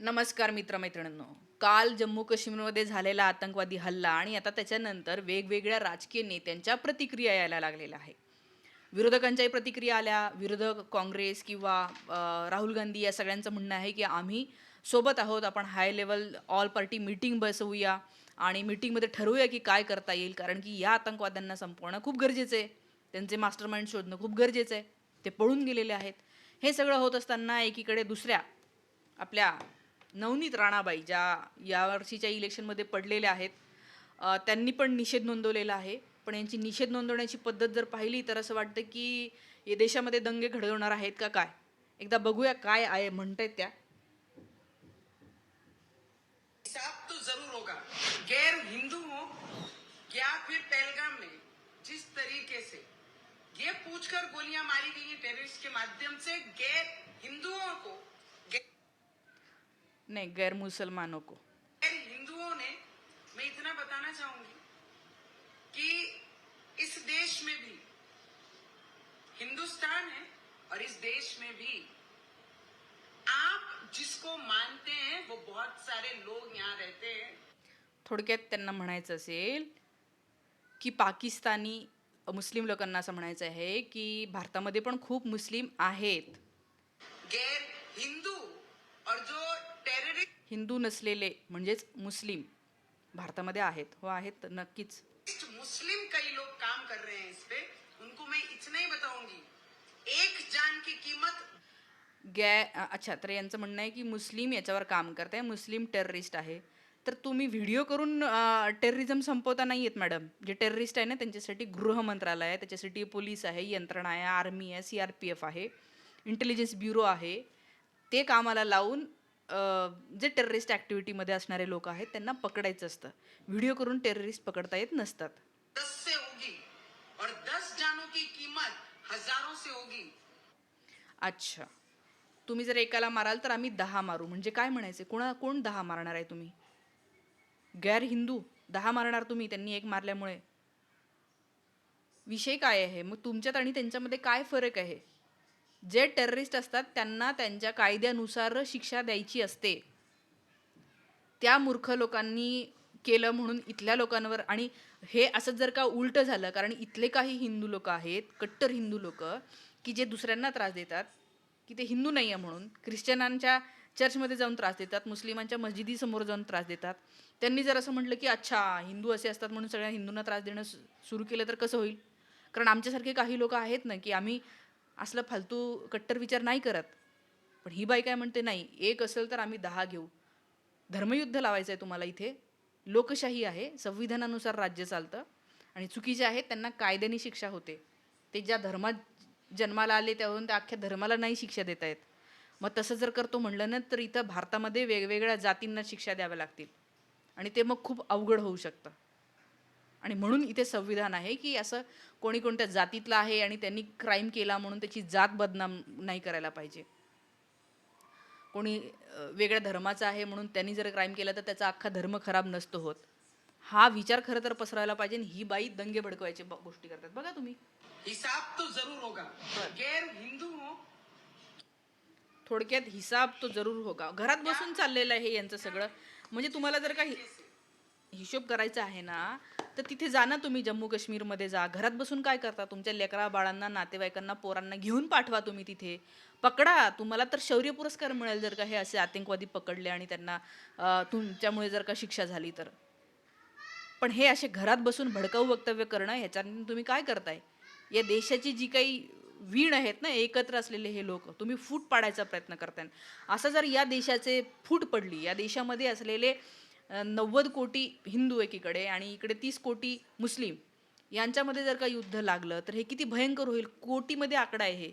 नमस्कार मित्रमैत्रिणींनो. काल जम्मू काश्मीरमध्ये झालेला आतंकवादी हल्ला आणि आता त्याच्यानंतर वेगवेगळ्या राजकीय नेत्यांच्या प्रतिक्रिया यायला लागलेल्या आहे विरोधकांच्याही प्रतिक्रिया आल्या. विरोधक काँग्रेस किंवा राहुल गांधी या सगळ्यांचं म्हणणं आहे की आम्ही सोबत आहोत. आपण high level all party meeting बसवूया आणि मीटिंगमध्ये ठरवूया की काय करता येईल. कारण की या आतंकवाद्यांना संपवणं खूप गरजेचं आहे. त्यांचे मास्टर माइंड शोधणं खूप गरजेचं आहे. ते पळून गेलेले आहेत. हे सगळं होत असताना एकीकडे दुसऱ्या आपल्या नवनीत राणाबाई ज्या यावर्षीच्या इलेक्शनमध्ये पडलेल्या आहेत त्यांनी पण निषेध नोंदवलेला आहे. पण यांची निषेध नोंदवण्याची पद्धत जर पाहिली तर असं वाटतं की या देशामध्ये दंगे घडवणार आहेत का काय? एकदा बघूया काय आहे म्हणतायत त्या. तो जरूर होगा. गैर हिंदू हो या फिर पहलगाम में? जिस तरीके से। ये पूछकर गोलियां मारी गई हैं टेररिस्ट के माध्यम से गैर हिंदुओं को। नाही गैर मुसलमानों को हिंदुओं ने मैं इतना बताना चाहूंगी कि इस देश में भी हिंदुस्तान है और इस देश में भी आप जिसको मानते हैं वो बहुत सारे लोग यहाँ रहते हैं। थोडक्यात त्यांना म्हणायचं असेल की पाकिस्तानी मुस्लिम लोकांना असं म्हणायचं आहे की भारतामध्ये पण खूप मुस्लिम आहेत. गैर हिंदू और जो हिंदू नसलेले म्हणजेच मुस्लिम भारतामध्ये आहेत. हो आहेत नक्कीच. मुस्लिम कई लोग काम कर रहे हैं इस पे। उनको मैं इतना ही बताऊंगी। एक जान की कीमत गॅ अच्छा तर यांचं म्हणणं आहे की मुस्लिम याच्यावर काम करताय मुस्लिम टेररिस्ट आहे. तर तुम्ही व्हिडिओ करून टेररिझम संपवता नाही आहेत मॅडम जे टेररिस्ट आहे ना त्यांच्यासाठी गृह मंत्रालय आहे त्याच्यासाठी पोलीस आहे यंत्रणा आहे आर्मी आहे सी आर पी एफ आहे इंटेलिजन्स ब्युरो आहे. ते कामाला लावून अ, जे टेररिस्ट ॲक्टिव्हिटीमध्ये असणारे लोक आहेत त्यांना पकडायचं असतं. व्हिडिओ करून टेररिस्ट पकडता येत नसतात. दस से होगी और दस जानों की कीमत हजारों से होगी. अच्छा. तुम्ही जर एकाला माराल तर आम्ही दहा मारू. म्हणजे काय म्हणायचे कोणा कोण दहा मारणार आहे तुम्ही? गैर हिंदू दहा मारणार तुम्ही त्यांनी एक मारल्यामुळे. विषय काय आहे? मग तुमच्यात आणि त्यांच्यामध्ये काय फरक आहे? जे टेररिस्ट असतात त्यांना त्यांच्या कायद्यानुसार शिक्षा द्यायची असते. त्या मूर्ख लोकांनी केलं म्हणून इथल्या लोकांवर आणि हे असं जर का उलटं झालं कारण इथले काही हिंदू लोक आहेत कट्टर हिंदू लोक की जे दुसऱ्यांना त्रास देतात की ते हिंदू नाही आहे म्हणून ख्रिश्चनांच्या चर्चमध्ये जाऊन त्रास देतात मुस्लिमांच्या मस्जिदीसमोर जाऊन त्रास देतात. त्यांनी जर असं म्हटलं की अच्छा हिंदू असे असतात म्हणून सगळ्या हिंदूंना त्रास देणं सु- सुरू केलं तर कसं होईल? कारण आमच्यासारखे काही लोक आहेत ना की आम्ही असलं फालतू कट्टर विचार नाही करत. पण ही बाई काय म्हणते नाही एक असेल तर आम्ही दहा घेऊ. धर्मयुद्ध लावायचं आहे तुम्हाला इथे. लोकशाही आहे संविधानानुसार राज्य चालतं. आणि चुकीचे आहेत त्यांना कायद्याने शिक्षा होते. ते ज्या धर्मात जन्माला आले त्यावरून त्या अख्ख्या धर्माला नाही शिक्षा देत आहेत मग तसं जर करतो म्हणलं ना तर इथं भारतामध्ये वेगवेगळ्या जातींना शिक्षा द्याव्या लागतील. आणि ते मग खूप अवघड होऊ शकतं. आणि म्हणून इथे संविधान आहे की असं कोणी कोणत्या जातीतलं आहे आणि त्यांनी क्राईम केला म्हणून त्याची जात बदनाम नाही करायला पाहिजे. कोणी वेगळ्या धर्माचा आहे म्हणून त्यांनी जर क्राईम केला तर त्याचा अख्खा धर्म खराब नसतो होत. हा विचार खरं तर पसरवायला पाहिजे आणि ही बाई दंगे भडकवायची गोष्टी करतात. बघा तुम्ही. हिसाब तो जरूर होगा. गैर हिंदू हो. थोडक्यात हिसाब तो जरूर होगा. घरात बसून चाललेलं आहे हे यांचं सगळं. म्हणजे तुम्हाला जर काही हिशोब करायचा आहे ना तर तिथे जा ना तुम्ही जम्मू काश्मीरमध्ये जा. घरात बसून काय करता? तुमच्या लेकरा बाळांना नातेवाईकांना पोरांना घेऊन पाठवा तुम्ही तिथे. पकडा. तुम्हाला तर शौर्य पुरस्कार मिळेल जर का हे असे आतंकवादी पकडले आणि त्यांना तुमच्यामुळे जर का शिक्षा झाली तर. पण हे असे घरात बसून भडकाऊ वक्तव्य करणं ह्याच्याने तुम्ही काय करताय? या देशाची जी काही वीण आहेत ना एकत्र असलेले हे लोक तुम्ही फूट पाडायचा प्रयत्न करताय. असं जर या देशाचे फूट पडली या देशामध्ये असलेले नव्वद कोटी हिंदू एकीकडे आणि इकडे तीस कोटी मुस्लिम यांच्यामध्ये जर का युद्ध लागलं तर हे किती भयंकर होईल? कोटीमध्ये आकडा आहे हे.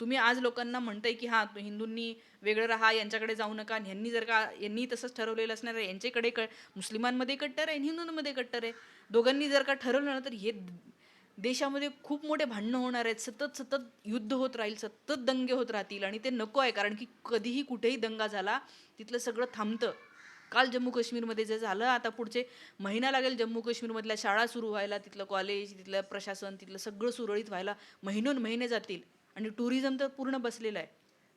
तुम्ही आज लोकांना म्हणताय की हां हिंदूंनी वेगळं राहा यांच्याकडे जाऊ नका यांनी ह्यांनी जर का यांनी तसंच ठरवलेलं असणार आहे यांच्याकडे क मुस्लिमांमध्ये कट्टर आहे हिंदूंमध्ये कट्टर आहे. दोघांनी जर का ठरवलं ना तर हे देशामध्ये खूप मोठे भांडणं होणार आहेत. सतत सतत युद्ध होत राहील सतत दंगे होत राहतील आणि ते नको आहे कारण की कधीही कुठेही दंगा झाला तिथलं सगळं थांबतं. काल जम्मू काश्मीरमध्ये जे झालं आता पुढचे महिना लागेल जम्मू काश्मीरमधल्या शाळा सुरू व्हायला तिथलं कॉलेज तिथलं प्रशासन तिथलं सगळं सुरळीत व्हायला महिनोन महिने जातील. आणि टुरिझम तर पूर्ण बसलेलं आहे.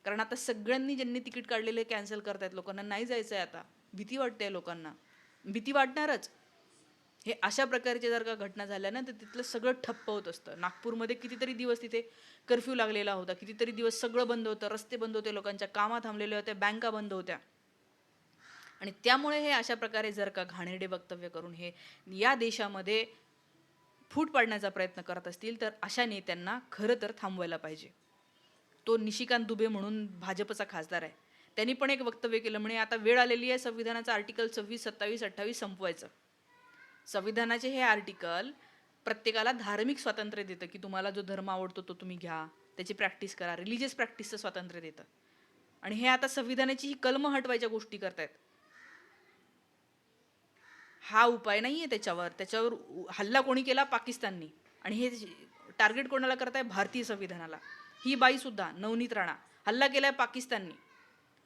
कारण आता सगळ्यांनी ज्यांनी तिकीट काढलेले कॅन्सल करतायत लोकांना नाही जायचं आहे आता. भीती वाटते लोकांना. भीती वाटणारच. हे अशा प्रकारचे जर का घटना झाल्या ना तर तिथलं सगळं ठप्प होत असतं. नागपूरमध्ये कितीतरी दिवस तिथे कर्फ्यू लागलेला होता. कितीतरी दिवस सगळं बंद होतं रस्ते बंद होते लोकांच्या कामा थांबलेल्या होत्या बँका बंद होत्या. आणि त्यामुळे हे अशा प्रकारे जर का घाणेरडे वक्तव्य करून हे या देशामध्ये फूट पाडण्याचा प्रयत्न करत असतील तर अशा नेत्यांना खरं तर थांबवायला पाहिजे. तो निशिकांत दुबे म्हणून भाजपचा खासदार आहे. त्यांनी पण एक वक्तव्य केलं म्हणे आता वेळ आलेली आहे संविधानाचं आर्टिकल सव्वीस सत्तावीस अठ्ठावीस संपवायचं. संविधानाचे हे आर्टिकल प्रत्येकाला धार्मिक स्वातंत्र्य देतं की तुम्हाला जो धर्म आवडतो तो तुम्ही घ्या त्याची प्रॅक्टिस करा रिलिजियस प्रॅक्टिसचं स्वातंत्र्य देतं. आणि हे आता संविधानाची ही कलम हटवायच्या गोष्टी करतायत. हा उपाय नाही आहे त्याच्यावर. त्याच्यावर उ- हल्ला कोणी केला? पाकिस्ताननी. आणि हे टार्गेट कोणाला करताय? भारतीय संविधानाला. ही बाईसुद्धा नवनीत राणा. हल्ला केला आहे पाकिस्ताननी.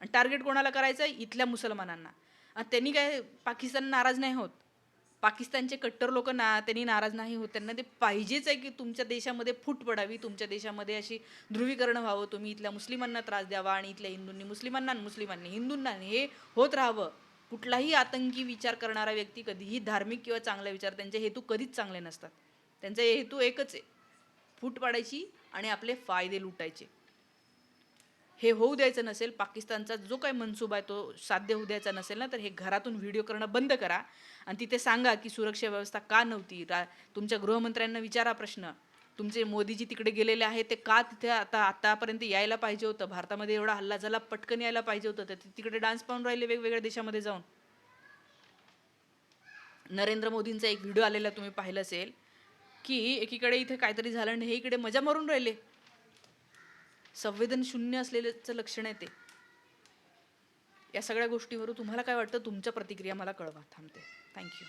आणि टार्गेट कोणाला करायचं आहे इथल्या मुसलमानांना. आणि त्यांनी काय पाकिस्तान नाराज नाही होत? पाकिस्तानचे कट्टर लोक ना त्यांनी नाराज नाही होत. त्यांना ते पाहिजेच आहे की तुमच्या देशामध्ये फूट पडावी तुमच्या देशामध्ये अशी ध्रुवीकरण व्हावं तुम्ही इथल्या मुस्लिमांना त्रास द्यावा आणि इथल्या हिंदूंनी मुस्लिमांना मुस्लिमांनी हिंदूंना हे होत राहावं. कुठलाही आतंकी विचार करणारा व्यक्ती कधीही धार्मिक किंवा चांगला विचार त्यांचे हेतू कधीच चांगले नसतात. त्यांचा हेतू एकच आहे फूट पाडायची आणि आपले फायदे लुटायचे. हे होऊ द्यायचं नसेल पाकिस्तानचा जो काही मनसूबा आहे तो साध्य होऊ द्यायचा नसेल ना तर हे घरातून व्हिडिओ करणं बंद करा. आणि तिथे सांगा की सुरक्षा व्यवस्था का नव्हती? रा तुमच्या गृहमंत्र्यांना विचारा प्रश्न. तुमचे मोदीजी तिकडे गेलेले आहे ते का तिथे आता आतापर्यंत यायला पाहिजे होतं? भारतामध्ये एवढा हल्ला झाला पटकन यायला पाहिजे होतं. तर ते तिकडे डान्स पाहून राहिले वेगवेगळ्या देशामध्ये जाऊन. नरेंद्र मोदींचा एक व्हिडिओ आलेला तुम्ही पाहिलं असेल की एकीकडे इथे काहीतरी झालं आणि हे इकडे मजा मारून राहिले. संवेदन शून्य असलेल्याचं लक्षण आहे ते. या सगळ्या गोष्टीवरून तुम्हाला काय वाटतं? तुमच्या प्रतिक्रिया मला कळवा. थांबते. थँक्यू